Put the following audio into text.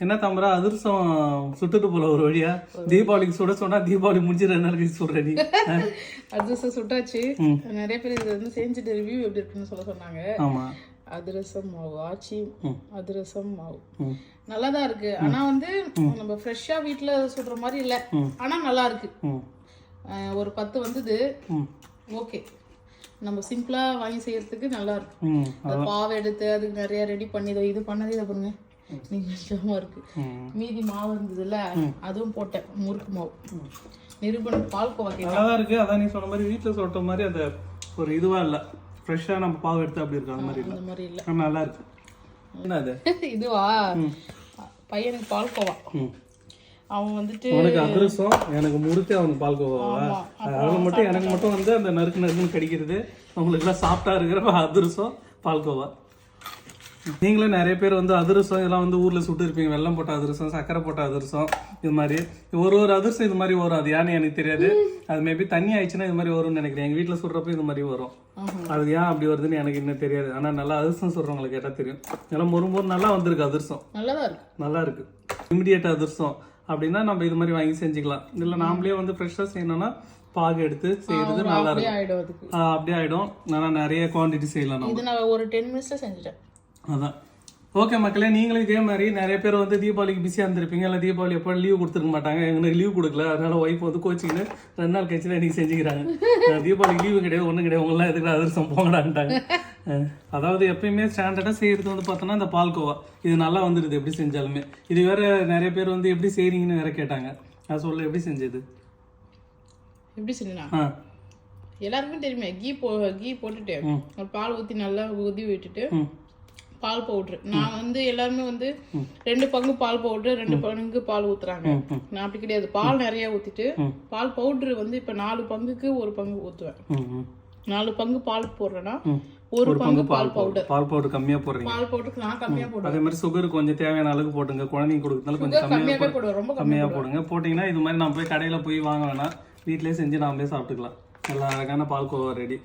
என்ன தாமரா அதிர்ஷ்டம் சுட்டுட்டு போல ஒரு வழியா? தீபாவளிக்கு சுட சொன்னா தீபாவளி முடிஞ்சு ரெண்டு நாளைக்கு சுடுற நீ? அதிரசம் சுட்டாச்சு. நிறைய பேர் இது வந்து செஞ்சுட்டு ரிவ்யூ எப்படி இருக்குன்னு சொல்ல சொன்னாங்க. ஆமா. அதிரசம் மாவு ஆச்சி அதிரசம் மாவு. ம். நல்லா தான் இருக்கு. ஆனா வந்து நம்ம ஃப்ரெஷ்ஷா வீட்ல சுடுற மாதிரி இல்ல. ஆனா நல்லா இருக்கு. ஒரு பத்து வந்தது. ஓகே. நம்ம சிம்பிளா வாங்கி செய்யறதுக்கு நல்லா இருக்கு. ம். அந்த பாவை எடுத்து அதுக்கு நிறைய ரெடி பண்ணி இதோ இது பண்ணது இதை பாருங்க கஷ்டமா இருக்கு. மீதி மாவு இருந்ததுல அதுவும் போட்டேன் முறுக்கு மாவு. நிரூபணம் பால் கோவா கேட்டேன். நல்லா இருக்கு. அதான் நீ சொன்ன மாதிரி வீட்டில் சொல்ற மாதிரி அந்த ஒரு இதுவா இல்ல. ஃப்ரெஷ்ஷாக நம்ம பாவு எடுத்து அப்படி இருக்கு அந்த மாதிரி இல்லை. மாதிரி இல்ல. நல்லா இருக்கு. என்ன அது? இதுவா? பையனுக்கு பால் கோவா. ம். அவன் வந்துட்டு உனக்கு அதிரசம் எனக்கு முறுக்கு அவனுக்கு பால் கோவாவா அதில் மட்டும் எனக்கு மட்டும் வந்து அந்த நறுக்கு நறுக்குன்னு கடிக்கிறது. அவங்களுக்குலாம் சாப்பிட்டா இருக்கிற அதிரசம் பால்கோவா நீங்களும் நிறைய பேர் வந்து அதிரசம் இதெல்லாம் வந்து ஊர்ல சுட்டு இருப்பீங்க. வெள்ளம் போட்ட அதிரசம் சக்கரை போட்ட அதிரசம் இது மாதிரி. ஒரு ஒரு அதிரசம் இது மாதிரி வரும் அது ஏன்னு எனக்கு தெரியாது. அது மேபி தண்ணி ஆயிடுச்சுன்னா இது மாதிரி வரும்னு நினைக்கிறேன். எங்க வீட்டில் சுடுறப்ப இது மாதிரி வரும். அது ஏன் அப்படி வருதுன்னு எனக்கு இன்னும் தெரியாது. ஆனா நல்லா அதிரசம் சுடுறவங்களுக்கு கேட்டா தெரியும். எல்லாம் மொறுமொறு நல்லா வந்திருக்கு அதிரசம். நல்லா இருக்கு. இமிடியேட் அதிர்ஷ்டம் அப்படின்னா நம்ம இது மாதிரி வாங்கி செஞ்சுக்கலாம். இல்ல நாமளே வந்து ஃப்ரெஷ்ஷாக செய்யணும்னா பாகு எடுத்து செய்யறது நல்லா இருக்கும். அப்படியே ஆயிடும். நல்லா நிறைய குவாண்டிட்டி செய்யலாம் இது நான் ஒரு டென் மினிட்ஸ்ல செஞ்சுட்டேன். அதான். ஓகே மக்களே நீங்களும் இதே மாதிரி நிறைய பேர் வந்து தீபாவளிக்கு பிஸியாக இருந்திருப்பீங்க. இல்லை தீபாவளி எப்போ லீவ் கொடுத்துருக்க மாட்டாங்க. எங்களுக்கு லீவ் கொடுக்கல. அதனால ஒய்ஃப் வந்து கோச்சிக்கின்னு ரெண்டு நாள் கழிச்சு தான் இன்னைக்கு செஞ்சுக்கிறாங்க. அஹ் தீபாவளிக்கு லீவு கிடையாது ஒன்றும் கிடையாது. உங்களாம் எதுக்கு அதிர்ஷ்டம் போங்கடான்ட்டாங்க அதாவது எப்பயுமே ஸ்டாண்டர்டாக செய்யறது வந்து பார்த்தோன்னா இந்த பால்கோவா இது நல்லா வந்துடுது எப்படி செஞ்சாலுமே. இது வேற நிறைய பேர் வந்து எப்படி செய்றீங்கன்னு வேற கேட்டாங்க. நான் சொல்ல எப்படி செஞ்சது? எப்படி செஞ்சா ஆ. எல்லாருக்குமே தெரியுமே. கீ போ கீ போட்டுட்டு பால் ஊத்தி நல்லா ஊதி விட்டுட்டு பால் பவுட்ரு நான் வந்து எல்லாருமே வந்து ரெண்டு பங்கு பால் பவுட்ரு ரெண்டு பங்கு பால் ஊத்துறாங்க. நான் அப்படி கிடையாது. பால் நிறைய ஊத்திட்டு. பால் பவுட்ரு வந்து இப்ப நாலு பங்குக்கு ஒரு பங்கு ஊத்துவேன். நாலு பங்கு பால் போடுறேன்னா ஒரு பங்கு பால் பால் பவுடர் பால் பவுடர் கம்மியாக போடுறீங்க. பால் பவுடருக்கு நான் கம்மியா போடுவேன். அதே மாதிரி சுகர் கொஞ்சம் தேவையான அளவுக்கு போட்டுங்க. குழந்தைங்க கொடுக்கறதுனால கொஞ்சம் கம்மியாவே போடுவேன். ரொம்ப கம்மி கம்மியாக போடுங்க. போட்டிங்கன்னா இது மாதிரி நம்ம போய் கடையில் போய் வாங்க வேணாம் வீட்டிலேயே செஞ்சு நாமளே சாப்பிட்டுக்கலாம். நல்லா அழகான பால்கோவா ரெடி.